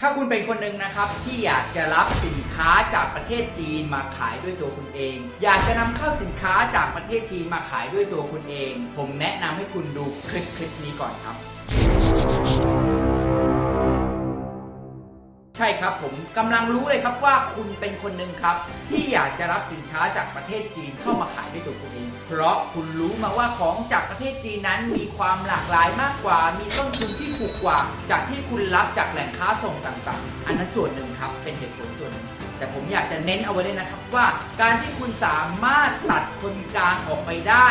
ถ้าคุณเป็นคนหนึ่งนะครับที่อยากจะรับสินค้าจากประเทศจีนมาขายด้วยตัวคุณเอง อยากจะนำเข้าสินค้าจากประเทศจีนมาขายด้วยตัวคุณเอง ผมแนะนำให้คุณดูคลิปคลิปนี้ก่อนครับ ช่ครับผมกำลังรู้เลยครับว่าคุณเป็นคนหนึ่งครับ ที่อยากจะรับสินค้าจากประเทศจีนเข้ามาขายด้วยตัวคุณเอง เพราะคุณรู้มาว่าของจากประเทศจีนนั้นมีความหลากหลายมากกว่า มีต้นทุนที่ถูกกว่า จากที่คุณรับจากแหล่งค้าส่งต่างๆ อันนั้นส่วนหนึ่งครับเป็นเหตุผลส่วนหนึ่งแต่ผมอยากจะเน้นเอาไว้เลยนะครับว่า การที่คุณสามารถตัดคนกลางออกไปได้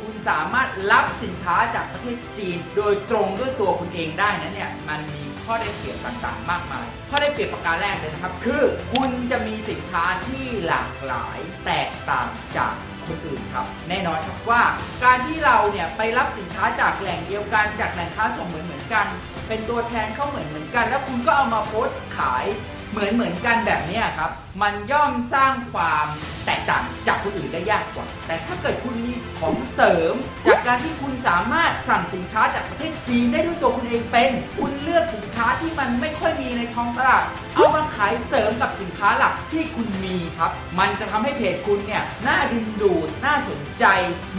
คุณสามารถรับสินค้าจากประเทศจีน โดยตรงด้วยตัวคุณเองได้นั้นเนี่ยมันมี ข้อได้เปรียบต่างๆ มากมาย ข้อได้เปรียบประการแรกเลยนะครับ คือคุณจะมีสินค้าที่หลากหลายแตกต่างจากคนอื่นครับ แน่นอนครับว่า การที่เราเนี่ยไปรับสินค้าจากแหล่งเดียวกันจากแหล่งค้าส่งเหมือนเหมือนๆกัน เป็นตัวแทนเข้าเหมือนเหมือนๆกัน แล้วคุณก็เอามาโพสต์ขายเหมือนเหมือนกันแบบนี้ครับ มันย่อมสร้างความแตกต่างจากคนอื่นได้ยากกว่า แต่ถ้าเกิดคุณมีของเสริม จากการที่คุณสามารถสั่งสินค้าจากประเทศจีนได้ด้วยตัวคุณเองเป็น คุณเลือกสินค้าที่มันไม่ค่อยมีในท้องตลาด เอามาขายเสริมกับสินค้าหลักที่คุณมีครับ มันจะทำให้เพจคุณเนี่ยน่าดึงดูด น่าสนใจ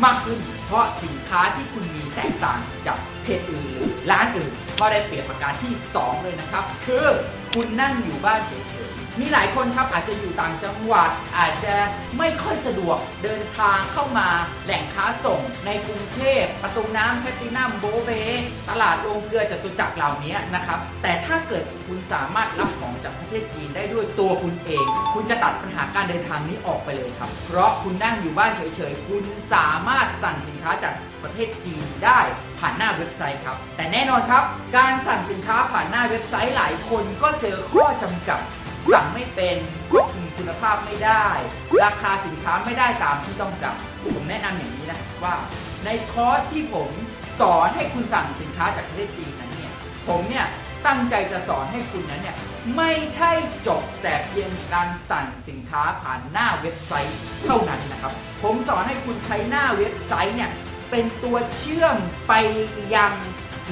มากขึ้น เพราะสินค้าที่คุณมีแตกต่างจากเพจอื่นหรือร้านอื่น ก็ได้เปรียบประการที่ 2 เลยนะครับ คือคุณนั่งอยู่บ้านเฉยๆ มีหลายคนครับอาจจะอยู่ต่างจังหวัด อาจจะไม่ค่อยสะดวกเดินทางเข้ามาแหล่งค้าส่งในกรุงเทพประตูน้ำแพตินัมโบเบตลาดโรงเกลือจตุจักรเหล่านี้นะครับ แต่ถ้าเกิดคุณสามารถรับของจากประเทศจีนได้ด้วยตัวคุณเอง คุณจะตัดปัญหาการเดินทางนี้ออกไปเลยครับ เพราะคุณนั่งอยู่บ้านเฉยๆ คุณสามารถสั่งสินค้าจากประเทศจีนได้ผ่านหน้าเว็บไซต์ครับ แต่แน่นอนครับ การสั่งสินค้าผ่านหน้าเว็บไซต์หลายคนก็เจอข้อจำกัด สั่งไม่เป็นควบคุมคุณภาพไม่ได้ ราคาสินค้าไม่ได้ตามที่ต้องการผมแนะนำอย่างนี้นะว่า ในคอร์สที่ผมสอนให้คุณสั่งสินค้าจากประเทศจีนนั้นเนี่ยผมเนี่ยตั้งใจจะสอนให้คุณนั้นเนี่ยไม่ใช่จบแต่เพียงการสั่งสินค้าผ่านหน้าเว็บไซต์เท่านั้นนะครับ ผมสอนให้คุณใช้หน้าเว็บไซต์เนี่ยเป็นตัวเชื่อมไปยัง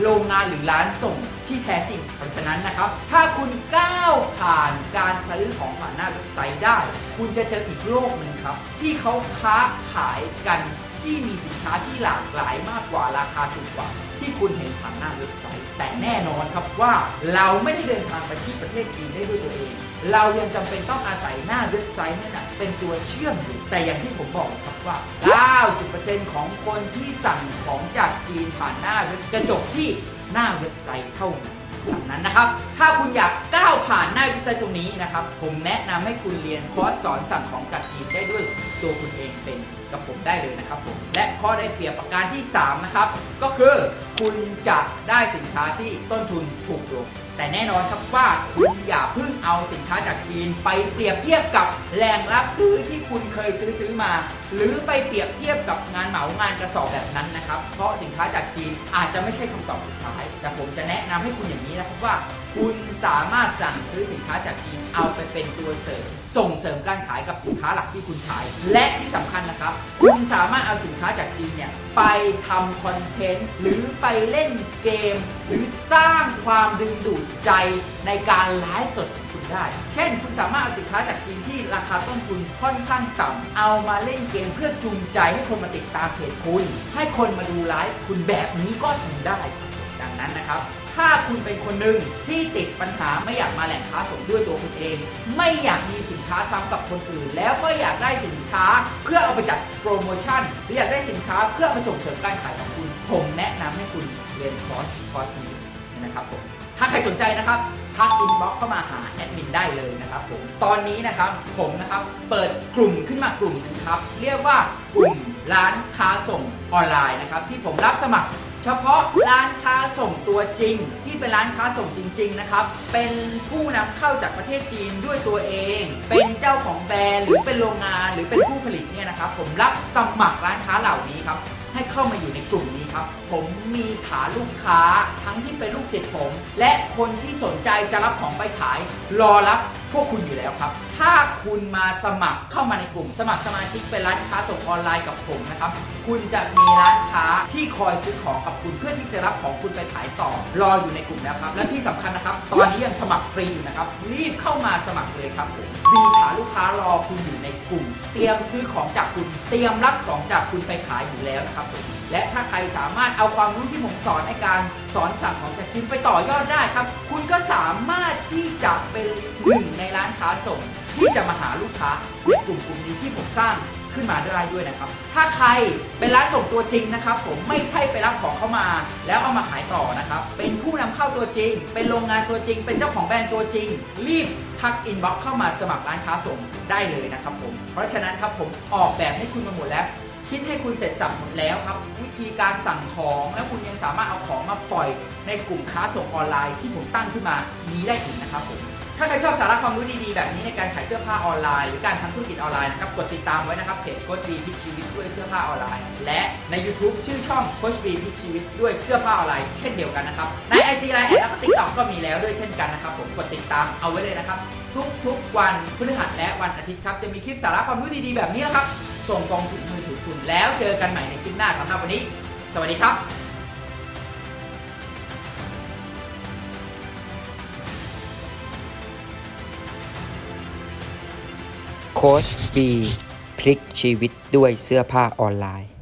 โรงงานหรือร้านส่งที่แท้จริง เพราะฉะนั้นนะครับ ถ้าคุณก้าวผ่านการซื้อของผ่านหน้าเว็บไซต์ได้ คุณจะเจออีกโลกหนึ่งครับ ที่เขาค้าขายกันที่มีสินค้าที่หลากหลายมากกว่าราคาถูกกว่า ที่คุณเห็นผ่านหน้าเว็บไซต์ แต่แน่นอนครับว่าเราไม่ได้เดินทางไปที่ประเทศจีนได้ด้วยตัวเอง เรายังจำเป็นต้องอาศัยหน้าเว็บไซต์นั่นนะเป็นตัวเชื่อมอยู่แต่อย่างที่ผมบอกครับว่า 90%ของคนที่สั่งของจากจีนผ่านหน้าเว็บจะจบที่หน้าเว็บไซต์เท่านั้นดังนั้นนะครับ ถ้าคุณอยากก้าวผ่านหน้าเว็บไซต์ตรงนี้นะครับ ผมแนะนำให้คุณเรียนคอร์สสอนสั่งของจากจีนได้ด้วยตัวคุณเองเป็นกับผมได้เลยนะครับผมและข้อได้เปรียบประการที่ 3 นะครับ ก็คือคุณจะได้สินค้าที่ต้นทุนถูกลงแต่แน่นอนครับว่าคุณอย่าเพิ่งเอาสินค้าจากจีน ไปเปรียบเทียบกับแหล่งรับซื้อที่คุณเคยซื้อซื้อมา หรือไปเปรียบเทียบกับงานเหมางานกระสอบแบบนั้นนะครับ เพราะสินค้าจากจีนอาจจะไม่ใช่คำตอบสุดท้าย แต่ผมจะแนะนำให้คุณอย่างนี้นะครับว่า คุณสามารถสั่งซื้อสินค้าจากจีนเอาไปเป็นตัวเสริม ส่งเสริมการขายกับสินค้าหลักที่คุณขาย และที่สำคัญนะครับ คุณสามารถเอาสินค้าจากจีนเนี่ยไปทำคอนเทนต์หรือไปเล่นเกม หรือสร้างความดึงดูดใจในการไลฟ์สดของคุณได้ เช่น คุณสามารถเอาสินค้าจากจีนที่ราคาต้นทุนค่อนข้างต่ำเอามาเล่นเกมเพื่อจูงใจให้คนมาติดตามเพจคุณ ให้คนมาดูไลฟ์คุณแบบนี้ก็ทำได้ ดังนั้นนะครับ ถ้าคุณเป็นคนหนึ่งที่ติดปัญหาไม่อยากมาแหล่งค้าส่งด้วยตัวคุณเอง ไม่อยากมีสินค้าซ้ำกับคนอื่น แล้วก็อยากได้สินค้าเพื่อเอาไปจัดโปรโมชั่นหรืออยากได้สินค้าเพื่อเอาไปส่งเสริมการขายของคุณ ผมแนะนำให้คุณเรียนคอร์สคอร์สนี้นะครับผมถ้าใครสนใจนะครับทักอินบ็อกเข้ามาหาแอดมินได้เลยนะครับผมตอนนี้นะครับผมนะครับเปิดกลุ่มขึ้นมากลุ่มหนึงครับ เรียกว่ากลุ่มร้านค้าส่งออนไลน์นะครับที่ผมรับสมัคร เฉพาะร้านค้าส่งตัวจริง ที่เป็นร้านค้าส่งจริง ๆ นะครับ เป็นผู้นำเข้าจากประเทศจีนด้วยตัวเอง เป็นเจ้าของแบรนด์หรือเป็นโรงงานหรือเป็นผู้ผลิตเนี่ยนะครับ ผมรับสมัครร้านค้าเหล่านี้ครับให้เข้ามาอยู่ในกลุ่มนี้ครับ ผมมีฐานลูกค้าทั้งที่เป็นลูกศิษย์ผม และคนที่สนใจจะรับของไปขายรอรับพวกคุณอยู่แล้วครับ ถ้าคุณมาสมัครเข้ามาในกลุ่ม สมัครสมาชิกเป็นร้านค้าส่งออนไลน์กับผมนะครับ คุณจะมีร้านค้าที่คอยซื้อของกับคุณเพื่อที่จะรับของคุณไปขายต่อ รออยู่ในกลุ่มแล้วครับ และที่สำคัญนะครับ ตอนนี้ยังสมัครฟรีอยู่นะครับ รีบเข้ามาสมัครเลยครับผมมีฐานลูกค้ารอคุณอยู่ในกลุ่ม เตรียมซื้อของจากคุณ เตรียมรับของจากคุณไปขายอยู่แล้วนะครับผมและถ้าใครสามารถเอาความรู้ที่ผมสอนในการสอนสั่งของจากจีนไปต่อยอดได้ครับ คุณก็สามารถที่จะเป็นหนึ่งในร้านค้าส่ง ที่จะมาหาลูกค้าในกลุ่มกลุ่มนี้ที่ผมสร้างขึ้นมาได้ด้วยนะครับ ถ้าใครเป็นร้านส่งตัวจริงนะครับ ผมไม่ใช่ไปรับของเข้ามา แล้วเอามาขายต่อนะครับ เป็นผู้นำเข้าตัวจริง เป็นโรงงานตัวจริง เป็นเจ้าของแบรนด์ตัวจริง รีบทักอินบ็อกเข้ามาสมัครร้านค้าส่งได้เลยนะครับผม เพราะฉะนั้นครับผมออกแบบให้คุณมาหมดแล้ว คิดให้คุณเสร็จสับหมดแล้วครับ วิธีการสั่งของแล้วคุณยังสามารถเอาของมาปล่อยในกลุ่มค้าส่งออนไลน์ที่ผมตั้งขึ้นมานี้ได้อีกนะครับผมถ้าใครชอบสาระความรู้ดีๆ แบบนี้ในการขายเสื้อผ้าออนไลน์หรือการทำธุรกิจออนไลน์นะครับกดติดตามไว้นะครับเพจโค้ชบีพลิกชีวิตด้วยเสื้อผ้าออนไลน์ และใน YouTube ชื่อช่องโค้ชบีพลิกชีวิตด้วยเสื้อผ้าออนไลน์เช่นเดียวกันนะครับใน IG ไลน์แล้วก็ TikTok ก็มีแล้วด้วยเช่นกันนะครับผมกดติดตามเอาไว้เลยนะครับ ทุกๆวันพฤหัสและวันอาทิตย์ครับจะมีคลิปสาระความรู้ดีๆแบบนี้นะครับส่งตรงถึงม แล้วเจอกันใหม่ในคลิปหน้าสำหรับวันนี้ สวัสดีครับโค้ชบีพลิกชีวิตด้วยเสื้อผ้าออนไลน์